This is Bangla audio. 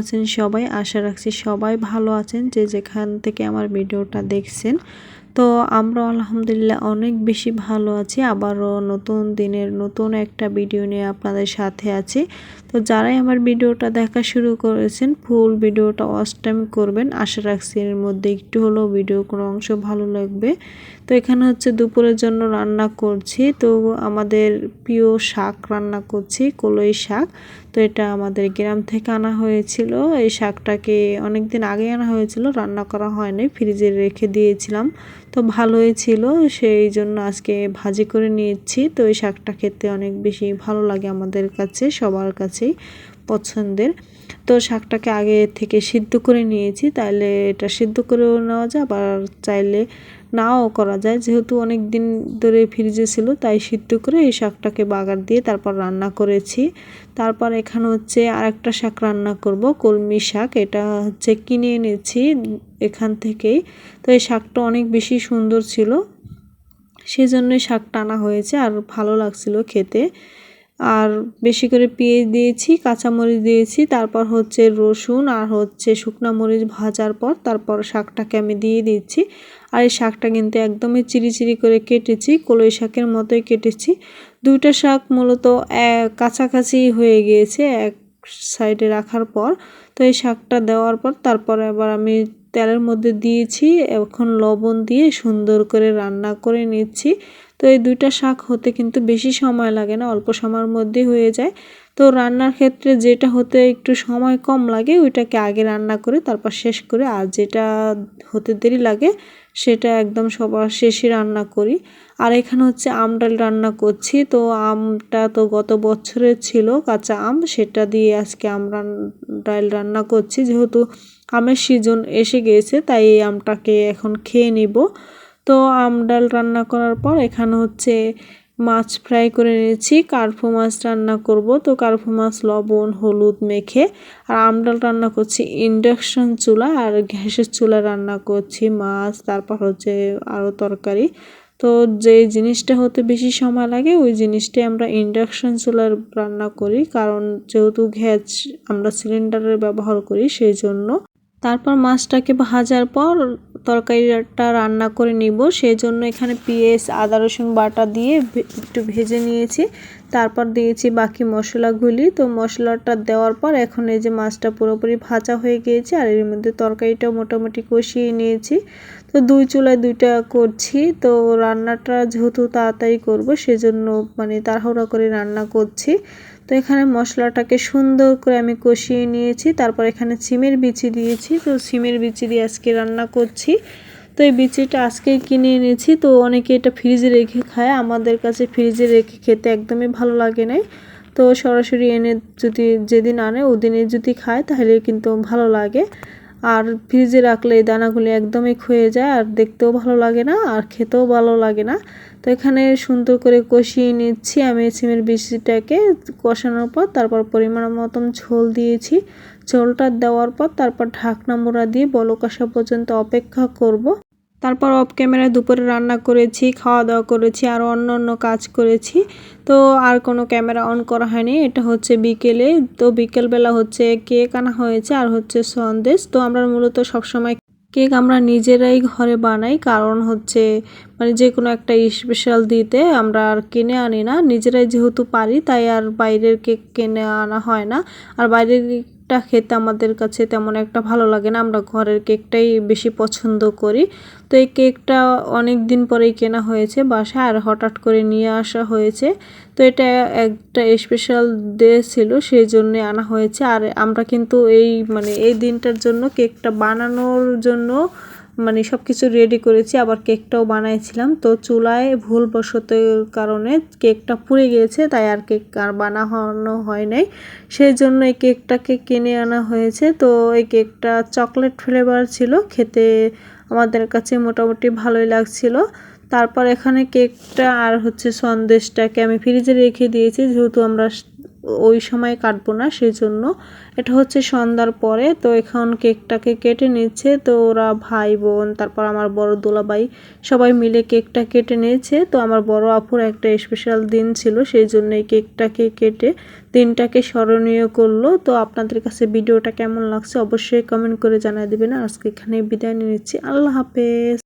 আছেন সবাই, আশা রাখছি সবাই ভালো আছেন যে যেখান থেকে আমার ভিডিওটা দেখছেন। তো আমরা আলহামদুলিল্লাহ অনেক বেশি ভালো আছি, আবারও নতুন দিনের নতুন একটা ভিডিও নিয়ে আপনাদের সাথে আছি। তো যারাই আমার ভিডিওটা দেখা শুরু করেছেন, ফুল ভিডিওটা ওয়াচ টাইম করবেন। আশা রাখছি এর মধ্যে একটু হলেও ভিডিও কোনো অংশ ভালো লাগবে। তো এখানে হচ্ছে দুপুরের জন্য রান্না করছি। তো আমাদের প্রিয় শাক রান্না করছি, কলই শাক। তো এটা আমাদের গ্রাম থেকে আনা হয়েছিল। এই শাকটাকে অনেক দিন আগে আনা হয়েছিল, রান্না করা হয়নি, ফ্রিজে রেখে দিয়েছিলাম। তো ভালোই ছিল, সেই জন্য আজকে ভাজি করে নিয়েছি। তো এই শাকটা খেতে অনেক বেশি ভালো লাগে আমাদের কাছে, সবার কাছেই। পছন্দের। তো শাকটাকে আগে থেকে সিদ্ধ করে নিয়েছি তাহলে এটা সিদ্ধ করেও নেওয়া যায়, আবার চাইলে নাও করা যায়। যেহেতু অনেক দিন ধরে ফ্রিজে ছিল, তাই সিদ্ধ করে এই শাকটাকে বাগার দিয়ে তারপর রান্না করেছি। তারপর এখানে হচ্ছে আর একটা শাক রান্না করব, কলমি শাক। এটা হচ্ছে কিনে এনেছি এখান থেকেই। তো এই শাকটা অনেক বেশি সুন্দর ছিল। সেজন্যই শাকটা আনা হয়েছে, আর ভালো লাগছিল খেতে। আর বেশি করে পেঁয়াজ দিয়েছি, কাঁচামরিচ দিয়েছি, তারপর হচ্ছে রসুন আর হচ্ছে শুকনা মরিচ ভাজার পর তারপর শাকটাকে আমি দিয়ে দিচ্ছি। আর এই শাকটা কিন্তু একদমই চিরি চিরি করে কেটেছি, কলই শাকের মতোই কেটেছি। দুইটা শাক মূলত কাছাকাছি হয়ে গিয়েছে এক সাইডে রাখার পর। তো এই শাকটা দেওয়ার পর তারপর আবার আমি তেলের মধ্যে দিয়েছি, এখন লবণ দিয়ে সুন্দর করে রান্না করে নিচ্ছি। তো এই দুইটা শাক হতে কিন্তু বেশি সময় লাগে না, অল্প সময়ের মধ্যেই হয়ে যায়। তো রান্নার ক্ষেত্রে যেটা হতে একটু সময় কম লাগে, ওইটাকে আগে রান্না করে, তারপর শেষ করে, আর যেটা হতে দেরি লাগে, সেটা একদম সবার শেষে রান্না করি। আর এখানে হচ্ছে আম ডাল রান্না করছি, তো আমটা তো গত বছরের ছিল কাঁচা আম, সেটা দিয়ে আজকে আম ডাল রান্না করছি। যেহেতু আমের সিজন এসে গিয়েছে তাই এই আমটাকে এখন খেয়ে নিব। তো আম ডাল রান্না করার পর এখানে হচ্ছে মাছ ফ্রাই করে নিয়েছি। কার্ফু মাছ রান্না করব। তো কার্ফু মাছ লবণ, হলুদ মেখে আর আমডাল রান্না করছি। ইন্ডাকশন চুলা আর গ্যাসের চুলা রান্না করছি। মাছ, তারপর হচ্ছে আরও তরকারি। তো যে জিনিসটা হতে বেশি সময় লাগে, ওই জিনিসটাই আমরা ইন্ডাকশন চুলার রান্না করি। কারণ যেহেতু গ্যাস আমরা সিলিন্ডারের ব্যবহার করি, সেই জন্য। তারপর মাছটাকে ভাজার পর তরকারিটা রান্না করে নিব। সেই জন্য এখানে পেঁয়াজ, আদা, রসুন বাটা দিয়ে একটু ভেজে নিয়েছি। তারপর দিয়েছি বাকি মশলাগুলি। তো মশলাটা দেওয়ার পর এখন এই যে মাছটা পুরোপুরি ভাজা হয়ে গিয়েছে আর এর মধ্যে তরকারিটা মোটামুটি কষিয়ে নিয়েছি। তো দুই চুলায় দুইটা করছি। তো রান্নাটা যেহেতু তাড়াতাড়ি করব, সেজন্য মানে তাড়াহুড়া করে রান্না করছি। তো এখানে মশলাটাকে সুন্দর করে আমি কষিয়ে নিয়েছি। তারপর এখানে সিমের বিচি দিয়েছি। তো সিমের বিচি দিয়ে আজকে রান্না করছি। তো এই বিচিটা আজকেই কিনে এনেছি। তো অনেকে এটা ফ্রিজে রেখে খায়। আমাদের কাছে ফ্রিজে রেখে খেতে একদমই ভালো লাগে নাই তো সরাসরি এনে যদি যেদিন আনে, ওদিনে যদি খায়, তাহলে কিন্তু ভালো লাগে। আর ফ্রিজে রাখলে এই দানাগুলি একদমই ক্ষয়ে যায়। আর দেখতেও ভালো লাগে না, আর খেতেও ভালো লাগে না। তো এখানে সুন্দর করে কষিয়ে নিচ্ছি। আমি সিমের বিচিটাকে কষানোর পর তারপর পরিমাণ মতন ঝোল দিয়েছি। ঝোলটা দেওয়ার পর তারপর ঢাকনা মোড়া দিয়ে বলকাশা পর্যন্ত অপেক্ষা করব। তারপর অফ ক্যামেরায় দুপুরে রান্না করেছি, খাওয়া দাওয়া করেছি, আর অন্য অন্য কাজ করেছি। তো আর কোনো ক্যামেরা অন করা হয়নি। এটা হচ্ছে বিকেলে। তো বিকেলবেলা হচ্ছে কেক আনা হয়েছে আর হচ্ছে সন্দেশ। তো আমরা মূলত সবসময় কেক আমরা নিজেরাই ঘরে বানাই, কারণ হচ্ছে মানে যে কোনো একটা স্পেশাল দিতে আমরা আর কিনে আনি না। নিজেরাই যেহেতু পারি, তাই আর বাইরের কেক কিনে আনা হয় না। আর বাইরের কেকটা খেতে আমাদের কাছে তেমন একটা ভালো লাগে না। আমরা ঘরের কেকটাই বেশি পছন্দ করি। তো এই কেকটা অনেক দিন পরেই কেনা হয়েছে বাসায় আর হঠাৎ করে নিয়ে আসা হয়েছে। তো এটা একটা স্পেশাল ডে ছিল, সেই জন্য আনা হয়েছে। আর আমরা কিন্তু এই মানে এই দিনটার জন্য কেকটা বানানোর জন্য মানে সব কিছু রেডি করেছি, আবার কেকটাও বানাইছিলাম। তো চুলায় ভুলবশতের কারণে কেকটা পুড়ে গিয়েছে, তাই আর কেক আর বানানো হয় নাই। সেই জন্য এই কেকটাকে কিনে আনা হয়েছে। তো এই কেকটা চকলেট ফ্লেভার ছিল, খেতে আমাদের কাছে মোটামুটি ভালোই লাগছিল। তারপর এখানে কেকটা আর হচ্ছে সন্দেশটাকে আমি ফ্রিজে রেখে দিয়েছি, যেহেতু আমরা ওই সময় কাটবো না সেই জন্য এটা হচ্ছে সন্ধ্যার পরে, তো এখন কেকটাকে কেটে নিচ্ছে, তো ওরা ভাই বোন, তারপর আমার বড় দোলাবাই সবাই মিলে কেকটা কেটে নিয়েছে। তো আমার বড় আপুর একটা স্পেশাল দিন ছিল সেই জন্য এই কেকটাকে কেটে দিনটাকে স্মরণীয় করল। তো আপনাদের কাছে ভিডিওটা কেমন লাগছে অবশ্যই কমেন্ট করে জানাই দেবেন। আজকে এখানে বিদায় নিচ্ছি। আল্লাহ হাফেজ।